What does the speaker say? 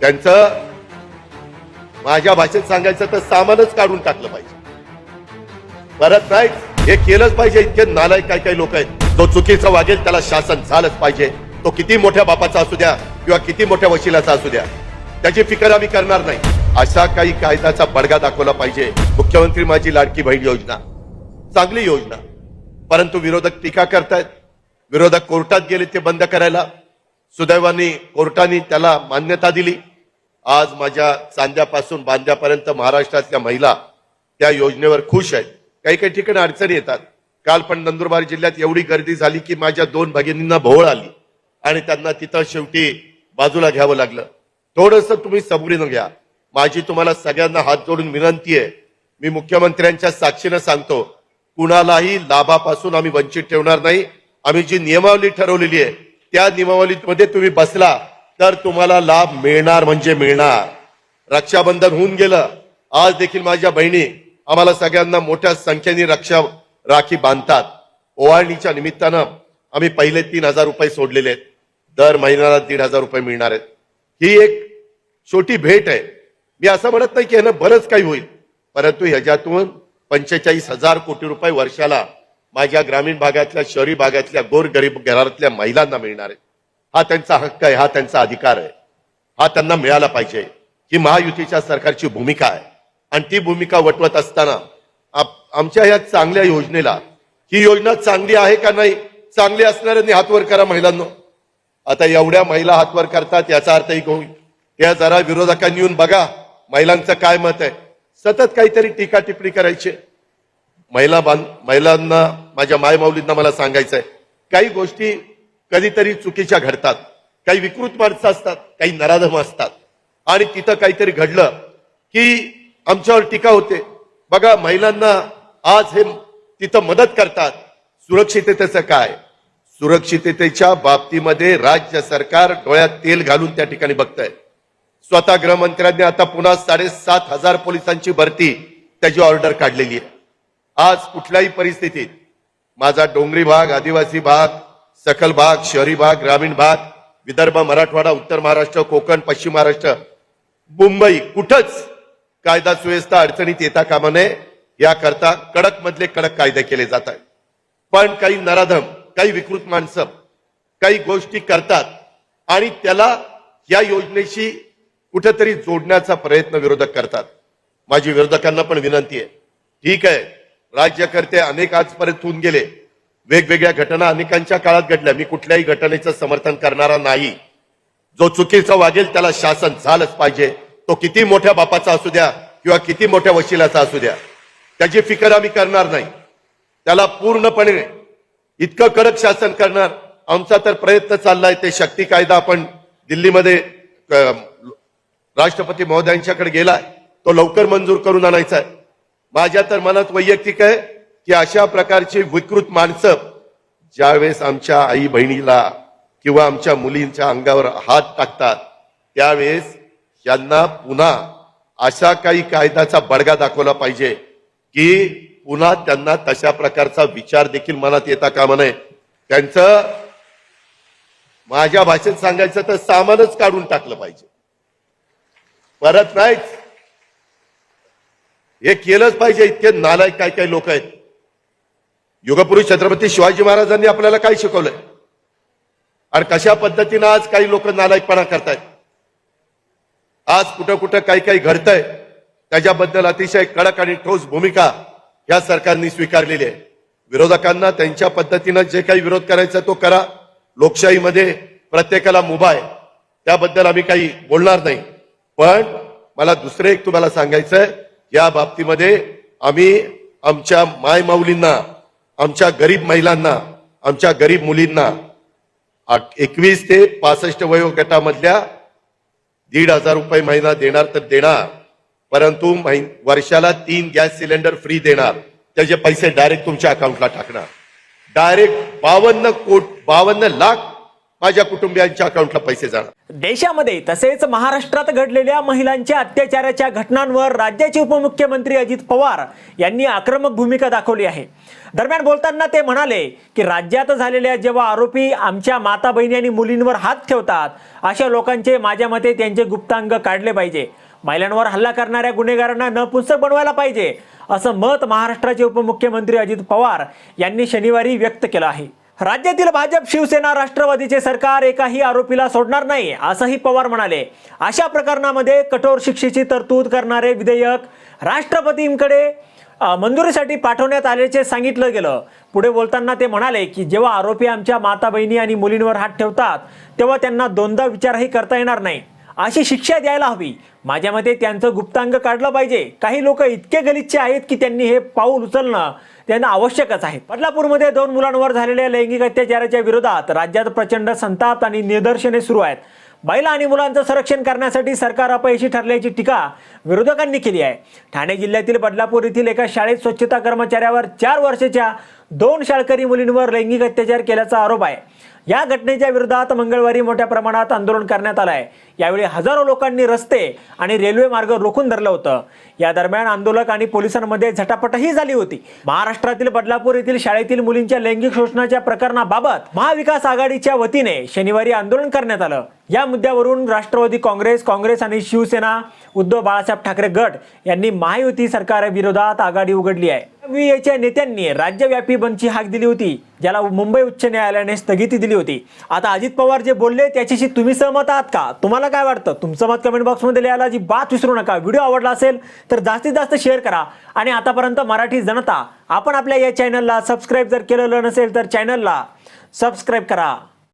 त्यांचं माझ्या भाषेत सांगायचं तर सामानच काढून टाकलं पाहिजे. परत नाही हे केलंच पाहिजे. इतके नालायक काही काही लोक आहेत. जो चुकीचं वागेल त्याला शासन झालंच पाहिजे. तो किती मोठ्या बापाचा असू द्या किंवा किती मोठ्या वशिलाचा असू द्या. त्याची फिकर आम्ही करणार नाही. अशा काही कायद्याचा बडगा दाखवला पाहिजे. मुख्यमंत्री माझी लाडकी बहीण योजना. चांगली योजना. परंतु विरोधक टीका करतायत. विरोधक कोर्टात गेले ते बंद करायला. सुदैवाने कोर्टाने त्याला मान्यता दिली. आज माझ्या चांद्यापासून बांद्यापर्यंत महाराष्ट्रातल्या महिला त्या योजनेवर खुश आहेत. काही काही ठिकाणी अडचणी येतात. काल पण नंदुरबार जिल्ह्यात एवढी गर्दी झाली की माझ्या दोन भगिनींना भोवळ आली आणि त्यांना तिथं शेवटी बाजूला घ्यावं लागलं. थोडस तुम्ही सबुरीनं घ्या. माझी तुम्हाला सगळ्यांना हात जोडून विनंती आहे. मी मुख्यमंत्र्यांच्या साक्षीनं सांगतो कुणालाही लाभापासून आम्ही वंचित ठेवणार नाही. आम्ही जी नियमावली ठरवलेली आहे त्या नियमावलीमध्ये तुम्ही बसला तर तुम्हाला लाभ मिळणार म्हणजे मिळणार. रक्षाबंधन होऊन गेलं. आज देखील माझ्या बहिणी आम्हाला सगळ्यांना मोठ्या संख्येने रक्षा राखी बांधतात. ओवाळणीच्या निमित्तानं आम्ही पहिले तीन हजार रुपये सोडलेले आहेत. दर महिन्याला दीड हजार रुपये मिळणार आहेत. ही एक छोटी भेट आहे. मी असं म्हणत नाही की ह्यानं बरंच काही होईल परंतु ह्याच्यातून पंचेचाळीस हजार कोटी रुपये वर्षाला माझ्या ग्रामीण भागातल्या शहरी भागातल्या गोरगरीब घरातल्या महिलांना मिळणार आहे. हा त्यांचा हक्क आहे हा त्यांचा अधिकार आहे. हा त्यांना मिळाला पाहिजे. ही महायुतीच्या सरकारची भूमिका आहे. आणि ती भूमिका वटवत असताना आमच्या या चांगल्या योजनेला ही योजना चांगली आहे का नाही? चांगली असणाऱ्यांनी हातवर करा महिलांना. आता एवढ्या महिला हातवर करतात याचा अर्थ एक होईल त्या जरा विरोधकांनी येऊन बघा महिलांचं काय मत आहे. सतत काहीतरी टीका टिप्पणी करायची. महिला बांध महिलांना माझ्या मायमाऊलींना मला सांगायचं आहे काही गोष्टी कधीतरी चुकीच्या घडतात. काही विकृत माणसं असतात काही नराधम असतात. आणि तिथं काहीतरी घडलं की आमच्यावर टीका होते. बघा महिलांना आज हे तिथं मदत करतात. सुरक्षिततेचं काय? सुरक्षिततेच्या बाबतीमध्ये राज्य सरकार डोळ्यात तेल घालून त्या ठिकाणी बघतंय. स्वतः गृहमंत्र्यांनी आता पुन्हा साडेसात हजार पोलिसांची भरती त्याची ऑर्डर काढलेली आहे. आज कुठल्याही परिस्थितीत माझा डोंगरी भाग आदिवासी भाग सखल भाग शहरी भाग ग्रामीण भाग विदर्भ मराठवाडा उत्तर महाराष्ट्र कोकण पश्चिम महाराष्ट्र मुंबई कुठंच कायदा सुव्यवस्था अडचणीत येता कामा नये. याकरता कडक मधले कडक कायदे केले जात आहेत. पण काही नराधम काही विकृत माणसं काही गोष्टी करतात आणि त्याला या योजनेशी कुठेतरी जोडण्याचा प्रयत्न विरोधक करतात. माझी विरोधकांना पण विनंती आहे. ठीक आहे. राज्यकर्ते अनेक आजपर्यंत होऊन गेले. वेगवेगळ्या घटना अनेकांच्या काळात घडल्या. मी कुठल्याही घटनेचं समर्थन करणारा नाही. जो चुकीचा वागेल त्याला शासन झालंच पाहिजे. तो किती मोठ्या बापाचा असू द्या किंवा किती मोठ्या वशिलाचा असू द्या. त्याची फिकर आम्ही करणार नाही. त्याला पूर्णपणे इतकं कडक शासन करणार. आमचा तर प्रयत्न चाललाय ते शक्ती कायदा आपण दिल्लीमध्ये राष्ट्रपती महोदयांच्याकडे गेलाय. तो लवकर मंजूर करून आणायचा आहे. माझ्या तर मनात वैयक्तिक आहे की अशा प्रकारची विकृत माणसं ज्यावेळेस आमच्या आई बहिणीला किंवा आमच्या मुलींच्या अंगावर हात टाकतात त्यावेळेस यांना पुन्हा अशा काही कायद्याचा बडगा दाखवला पाहिजे की पुन्हा त्यांना तशा प्रकारचा विचार देखील मनात येता कामा नये. त्यांचं माझ्या भाषेत सांगायचं तर सामानच काढून टाकलं पाहिजे. परत नाहीच. हे केलंच पाहिजे इतके नालायक काय काय लोक आहेत. युगपुरुष छत्रपती शिवाजी महाराजांनी आपल्याला काय शिकवलंय? आणि कशा पद्धतीनं आज काही लोक नालायकपणा करतायत? आज कुठं कुठं काही काही घडतंय त्याच्याबद्दल अतिशय कडक आणि ठोस भूमिका या सरकारने स्वीकारलेली आहे. विरोधकांना त्यांच्या पद्धतीनं जे काही विरोध करायचा तो करा. लोकशाहीमध्ये प्रत्येकाला मुभा आहे. त्याबद्दल आम्ही काही बोलणार नाही. पण मला दुसरे एक तुम्हाला सांगायचंय. या बाबतीमध्ये आम्ही आमच्या मायमाऊलींना आमच्या गरीब महिलांना आमच्या गरीब मुलींना एकवीस ते पासष्ट वयोगटामधल्या दीड हजार रुपये महिना देणार तर देणार परंतु महि- वर्षाला तीन गॅस सिलेंडर फ्री देणार. त्याचे पैसे डायरेक्ट तुमच्या अकाउंटला टाकणार. डायरेक्ट बावन्न कोट बावन्न लाख माझ्या कुटुंबियांच्या अकाउंटला पैसे जाणार. देशामध्ये तसेच महाराष्ट्रात घडलेल्या महिलांच्या अत्याचाराच्या घटनांवर राज्याचे उपमुख्यमंत्री अजित पवार यांनी आक्रमक भूमिका दाखवली आहे. दरम्यान बोलताना ते म्हणाले की राज्यात झालेल्या जेव्हा आरोपी आमच्या माता बहिणी आणि मुलींवर हात ठेवतात अशा लोकांचे माझ्या मते त्यांचे गुप्तांग काढले पाहिजे. महिलांवर हल्ला करणाऱ्या गुन्हेगारांना नपुंसक बनवायला पाहिजे असं मत महाराष्ट्राचे उपमुख्यमंत्री अजित पवार यांनी शनिवारी व्यक्त केलं आहे. राज्यातील भाजप शिवसेना राष्ट्रवादीचे सरकार एकाही आरोपीला सोडणार नाही असंही पवार म्हणाले. अशा प्रकरणामध्ये कठोर शिक्षेची तरतूद करणारे विधेयक राष्ट्रपतींकडे मंजुरीसाठी पाठवण्यात आल्याचे सांगितलं गेलं. पुढे बोलताना ते म्हणाले की जेव्हा आरोपी आमच्या माता बहिणी आणि मुलींवर हात ठेवतात तेव्हा त्यांना दोनदा विचारही करता येणार नाही. अशी शिक्षा द्यायला हवी. माझ्या मते त्यांचं गुप्तांग काढलं पाहिजे. काही लोक इतके गलिच्छ आहेत की त्यांनी हे पाऊल उचलणं त्यांना आवश्यकच आहे. बदलापूरमध्ये दोन मुलांवर झालेल्या लैंगिक अत्याचाराच्या विरोधात राज्यात प्रचंड संताप आणि निदर्शने सुरू आहेत. महिला आणि मुलांचं संरक्षण करण्यासाठी सरकार अपयशी ठरल्याची टीका विरोधकांनी केली आहे. ठाणे जिल्ह्यातील बदलापूर येथील एका शाळेत स्वच्छता कर्मचाऱ्यावर चार वर्षाच्या दोन शाळकरी मुलींवर लैंगिक अत्याचार केल्याचा आरोप आहे. या घटनेच्या विरोधात मंगळवारी मोठ्या प्रमाणात आंदोलन करण्यात आलं आहे यावेळी हजारो लोकांनी रस्ते आणि रेल्वे मार्ग रोखून धरलं होतं. या दरम्यान आंदोलक आणि पोलिसांमध्ये झटापटही झाली होती. महाराष्ट्रातील बदलापूर येथील शाळेतील मुलींच्या लैंगिक शोषणाच्या प्रकरणाबाबत महाविकास आघाडीच्या वतीने शनिवारी आंदोलन करण्यात आलं. या मुद्द्यावरून राष्ट्रवादी काँग्रेस काँग्रेस आणि शिवसेना उद्धव बाळासाहेब ठाकरे गट यांनी महायुती सरकारविरोधात आघाडी उघडली आहे. याच्या नेत्यांनी राज्यव्यापी बंदची हाक दिली होती ज्याला मुंबई उच्च न्यायालयाने स्थगिती दिली होती. आता अजित पवार जे बोलले त्याच्याशी तुम्ही सहमत आहात का? तुम्हाला काय वाटतं? तुमचं मत कमेंट बॉक्समध्ये लिहायला जी बात विसरू नका. व्हिडिओ आवडला असेल तर जास्तीत जास्त शेअर करा. आणि आतापर्यंत मराठी जनता आपण आपल्या या चॅनलला सबस्क्राईब जर केलेलं नसेल तर चॅनलला सबस्क्राईब करा.